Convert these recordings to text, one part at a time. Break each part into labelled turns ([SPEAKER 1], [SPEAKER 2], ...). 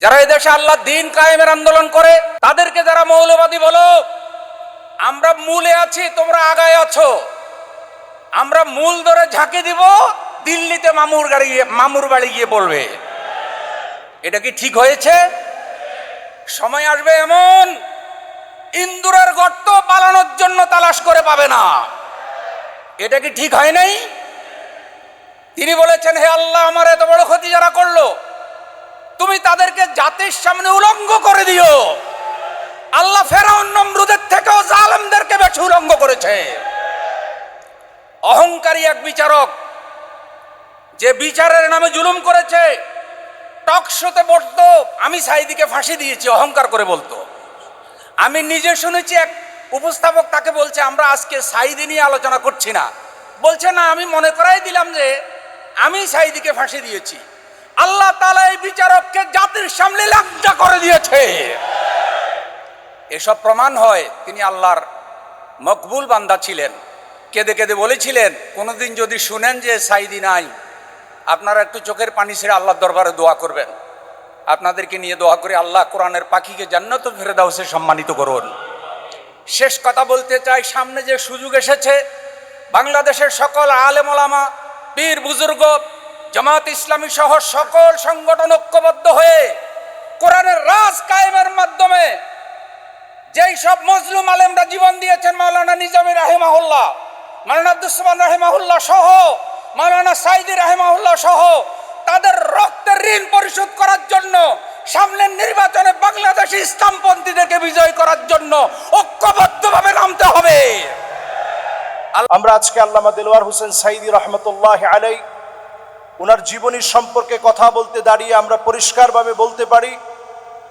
[SPEAKER 1] যারা এদেশে আল্লাহ দিন কায়েমের আন্দোলন করে, তাদেরকে যারা মৌলবাদী বলো, আমরা মূলে আছি, তোমরা আগায় আছো। আমরা মূল ধরে ঝাঁকি দিব, দিল্লিতে মামুর গাড়ি গিয়ে- মামুর বাড়ি গিয়ে বলবে। এটা কি ঠিক হয়েছে? সময় আসবে এমন, ইন্দুরের গর্ত পালানোর জন্য তালাশ করে পাবে না। এটা কি ঠিক হয় নাই? তিনি বলেছেন, হে আল্লাহ, আমার এত বড় ক্ষতি যারা করল তুমি তাদেরকে জাতির সামনে উলঙ্গ করে দিও। আল্লাহ ফেরাউন নমরুদের থেকেও জালেমদেরকে বেশি উলঙ্গ করেছে। অহংকারী এক বিচারক যে বিচারের নামে জুলুম করেছে টকশোতে বলতো আমি সাইদিকে ফাঁসি দিয়েছি, অহংকার করে বলতো। আমি নিজে শুনেছি এক উপস্থাপক তাকে বলছে, আমরা আজকে সাইদি নিয়ে আলোচনা করছি না। বলছে, না, আমি মনে করাই দিলাম যে আমি সাইদিকে ফাঁসি দিয়েছি। আল্লাহ তালা এই বিচারককে জাতির সামনে লাজ্জা করে দিয়েছে। এসব প্রমাণ হয় তিনি আল্লাহর মকবুল বান্দা ছিলেন। কেঁদে কেঁদে বলেছিলেন, কোনোদিন যদি শুনেন যে সাইদি নাই, আপনারা একটু চোখের পানি ছেড়ে আল্লাহর দরবারে দোয়া করবেন। আপনাদেরকে নিয়ে দোয়া করে আল্লাহ কোরআনের পাখিকে জান্নাত ফেরেদাউসে সম্মানিত করুন। শেষ কথা বলতে চাই, সামনে যে সুযোগ এসেছে, বাংলাদেশের সকল আলেমলামা, পীর বুজুর্গ জামাত ইসলামী সহ সকল সংগঠন ঐক্যবদ্ধ হয়ে কোরআনের রাজ কায়েমের মাধ্যমে যেই সব মজলুম আলেমরা জীবন দিয়েছেন মাওলানা নিজামী রাহেমাহুল্লাহ, মাওলানা আব্দুসমান রাহেমাহুল্লাহ সহ, মাওলানা সাইদি রাহেমাহুল্লাহ সহ, তাদের রক্তের ঋণ পরিশোধ করার জন্য, সামনের নির্বাচনে বাংলাদেশি ইসলামপন্থীদেরকে বিজয় করার জন্য ঐক্যবদ্ধভাবে নামতে হবে।
[SPEAKER 2] আমরা আজকে আল্লামা দেলোয়ার হোসেন সাইদি রহমতুল্লাহ আলাই ওনার জীবনী সম্পর্কে কথা বলতে দাঁড়িয়ে আমরা পরিষ্কারভাবে বলতে পারি,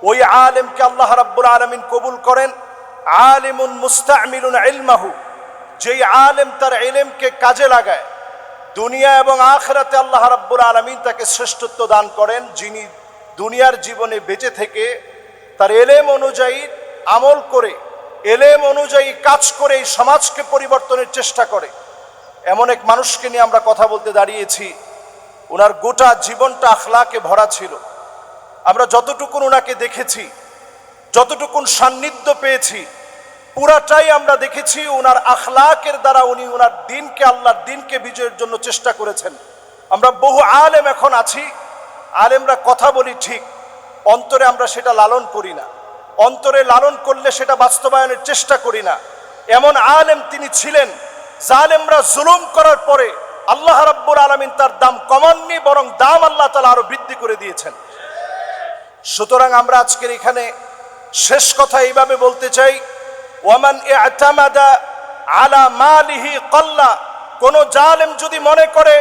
[SPEAKER 2] ওই আলেমকে আল্লাহ রাব্বুল আলমিন কবুল করেন, আলিমুন মুস্তামিলুন ইলমাহু, যেই আলেম তার এলেমকে কাজে লাগায়, দুনিয়া এবং আখরাতে আল্লাহ রাব্বুল আলমিন তাকে শ্রেষ্ঠত্ব দান করেন, যিনি দুনিয়ার জীবনে বেঁচে থেকে তার এলেম অনুযায়ী আমল করে এলেম অনুযায়ী কাজ করে এই সমাজকে পরিবর্তনের চেষ্টা করে। এমন এক মানুষকে নিয়ে আমরা কথা বলতে দাঁড়িয়েছি ওনার গোটা জীবনটা আখলাকে ভরা ছিল। আমরা যতটুকুন ওনাকে দেখেছি, যতটুকুন সান্নিধ্য পেয়েছি, পুরাটাই আমরা দেখেছি ওনার আখলাকের দ্বারা উনি ওনার দিনকে, আল্লাহর দিনকে বিজয়ের জন্য চেষ্টা করেছেন। আমরা বহু আলেম এখন আছি, আলেমরা কথা বলি ঠিক, অন্তরে আমরা সেটা লালন করি না। অন্তরে লালন করলে সেটা বাস্তবায়নের চেষ্টা করি না। এমন আলেম তিনি ছিলেন, জালেমরা জুলুম করার পরে আল্লাহ রাব্বুল আলমিন তার দাম কমাননি, বরং দাম আল্লাহ তালা আরও বৃদ্ধি করে দিয়েছেন। সুতরাং আমরা আজকের এখানে শেষ কথা এইভাবে বলতে চাই, ওয়ামান ইআতামাদা আলা মালিহি কল্লা কোন জালেম যদি মনে করে,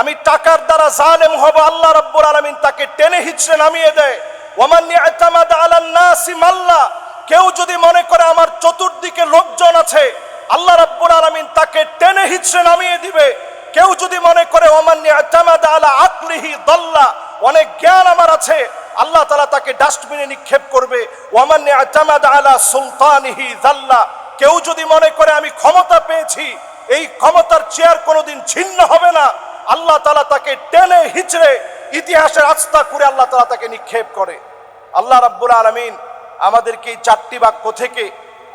[SPEAKER 2] আমি টাকার দ্বারা জালেম হব, আল্লাহ রাব্বুল আলামিন তাকে টেনে হিচড়ে নামিয়ে দেয় ওয়ামান ইআতামাদা আলা নাসি মাল্লা কেউ যদি মনে করে আমার চতুর্দিকে লোকজন আছে, আল্লাহ রাব্বুল আলামিন তাকে টেনে হিচড়ে নামিয়ে দিবে। কেউ যদি মনে করে দল্লা অনেক জ্ঞান আমার আছে। আল্লাহ তালা তাকে ডাস্টবিনে নিক্ষেপ করবে। ওয়ামান আতামাদ আলা সুলতানিহি জাল্লা কেউ যদি মনে করে, আমি ক্ষমতা পেয়েছি, এই ক্ষমতার চেয়ার কোনোদিন ছিন্ন হবে না আল্লাহ তালা তাকে টেনে হিচড়ে ইতিহাসের আস্থা করে আল্লাহ তালা তাকে নিক্ষেপ করে। আল্লাহ রাব্বুল আলমিন আমাদেরকে এই চারটি বাক্য থেকে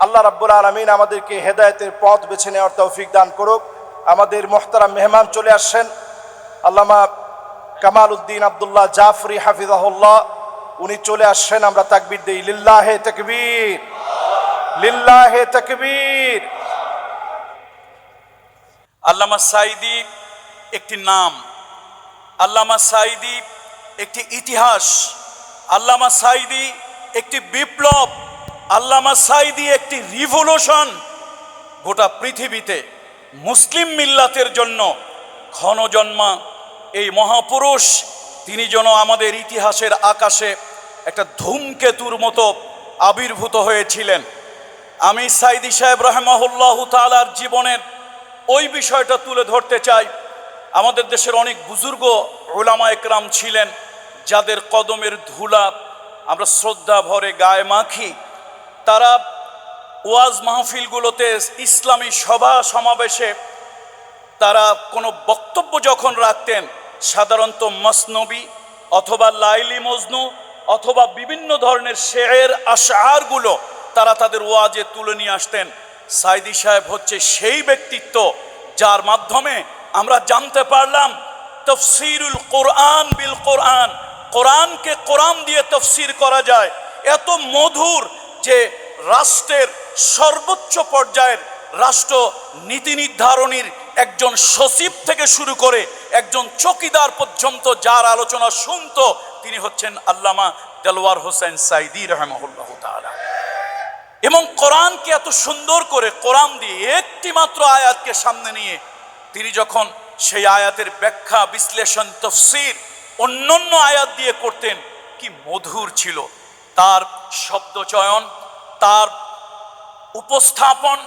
[SPEAKER 2] আল্লাহ রাব্বুল আলমিন আমাদেরকে হেদায়েতের পথ বেছে নেওয়ার তৌফিক দান করুক। আমাদের মোহতারাম মেহমান চলে আসছেন। আল্লামা কামাল উদ্দিন আবদুল্লাহ জাফরি হাফিজাহুল্লাহ, উনি চলে আসছেন আমরা তাকবির দেই। লিল্লাহে তাকবীর। লিল্লাহে তাকবীর।
[SPEAKER 3] আল্লামা সাইদি একটি নাম। আল্লামা সাইদি একটি ইতিহাস। আল্লামা সাইদি একটি বিপ্লব। আল্লামা সাইদি একটি রিভলিউশন গোটা পৃথিবীতে। মুসলিম মিল্লাতের জন্য ক্ষণজন্মা এই মহাপুরুষ, তিনি যেন আমাদের ইতিহাসের আকাশে একটা ধূমকেতুর মতো আবির্ভূত হয়েছিলেন। আমি সাইদি সাহেব রহমাহুল্লাহ তালার জীবনের ওই বিষয়টা তুলে ধরতে চাই। আমাদের দেশের অনেক বুজুর্গ ওলামা একরাম ছিলেন, যাদের কদমের ধুলা আমরা শ্রদ্ধা ভরে গায়ে মাখি। তারা ওয়াজ মাহফিলগুলোতে ইসলামী সভা সমাবেশে তারা কোনো বক্তব্য যখন রাখতেন, সাধারণত মসনবী অথবা লাইলি মজনু অথবা বিভিন্ন ধরনের শের আশারগুলো তারা তাদের ওয়াজে তুলে নিয়ে আসতেন। সাইদি সাহেব হচ্ছে সেই ব্যক্তিত্ব যার মাধ্যমে আমরা জানতে পারলাম, তফসিরুল কোরআন বিল কোরআন, কোরআনকে কোরআন দিয়ে তফসির করা যায়। এত মধুর যে রাষ্ট্রের সর্বোচ্চ পর্যায়ের রাষ্ট্র নীতি নির্ধারণীর একজন সচিব থেকে শুরু করে একজন চকিদার পর্যন্ত যার আলোচনা শুনতো, তিনি হচ্ছেন আল্লামা দেলওয়ার হোসেন সাইদি রহমহুল্লাহ এবং কোরআনকে এত সুন্দর করে, কোরআন দিয়ে একটি মাত্র আয়াতকে সামনে নিয়ে তিনি যখন সেই আয়াতের ব্যাখ্যা, বিশ্লেষণ, তফসির, অন্যান্য আয়াত দিয়ে করতেন, কি মধুর ছিল। তার শব্দচয়ন, তার উপস্থাপন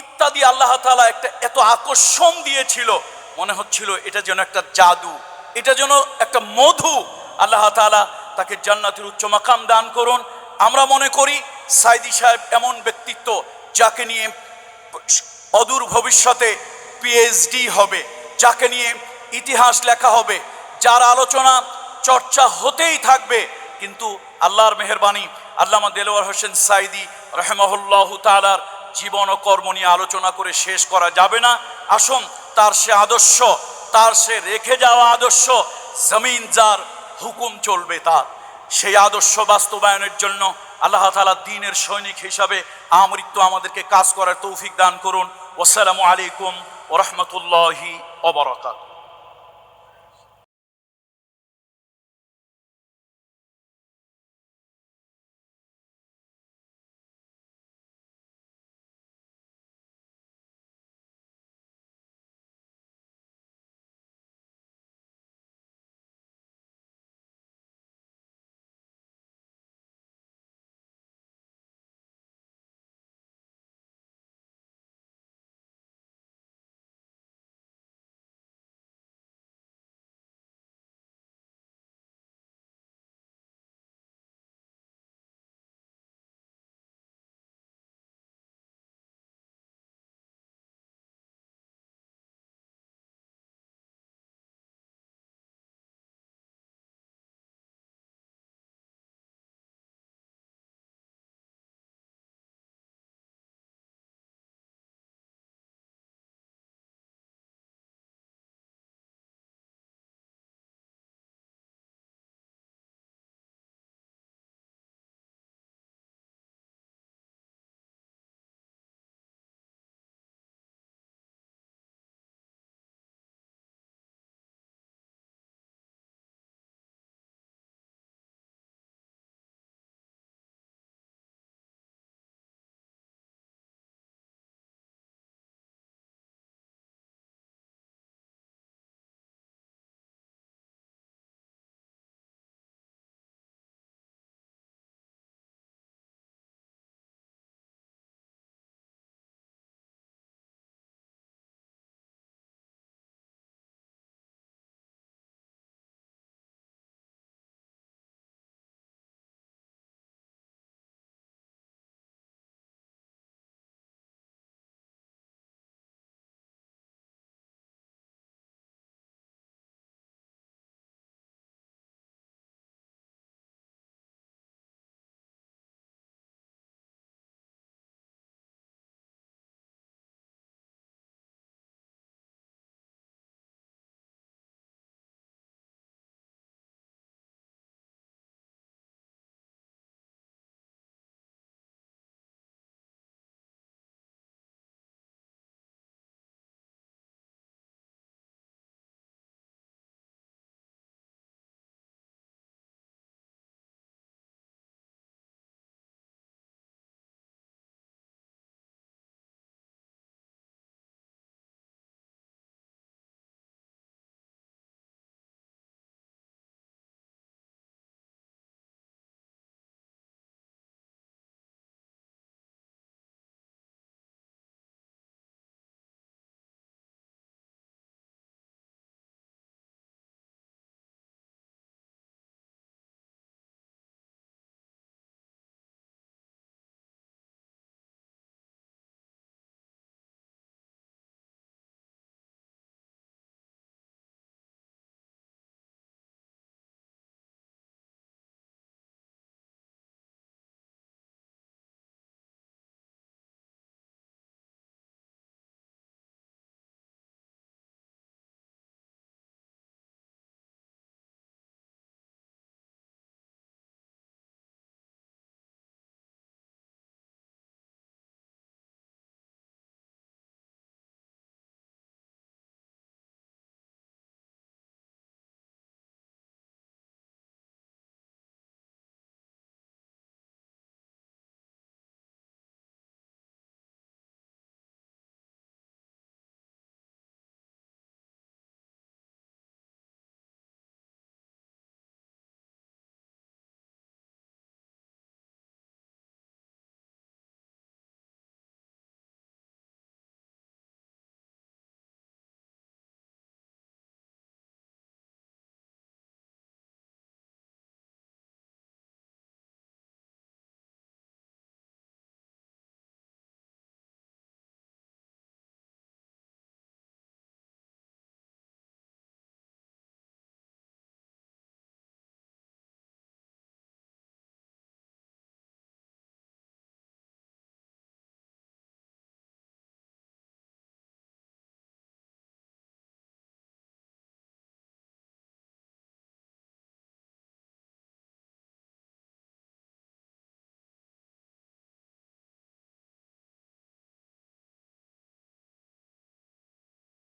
[SPEAKER 3] ইত্যাদি আল্লাহ তাআলা একটা এত আকর্ষণ দিয়েছিল। মনে হচ্ছিল এটা যেন একটা জাদু, এটা যেন একটা মধু। আল্লাহ তাআলা তাকে জান্নাতের উচ্চ মাকাম দান করুন। আমরা মনে করি সাইদি সাহেব এমন ব্যক্তিত্ব যাকে নিয়ে অদূর ভবিষ্যতে পিএইচডি হবে, যাকে নিয়ে ইতিহাস লেখা হবে, যার আলোচনা, চর্চা হতেই থাকবে। কিন্তু আল্লাহর মেহরবানি আল্লামা দেলোয়ার হোসেন সাইদি রহমহুল্লাহ তালার জীবন ও কর্ম নিয়ে আলোচনা করে শেষ করা যাবে না। আসুন, তার সে আদর্শ, তার সে রেখে যাওয়া আদর্শ, জমিন যার হুকুম চলবে তার। সেই আদর্শ বাস্তবায়নের জন্য আল্লাহ তালা দিনের সৈনিক হিসাবে আমৃত্যু আমাদেরকে কাজ করার তৌফিক দান করুন। ওসালামু আলাইকুম ওরহমতুল্লাহি অবরকাত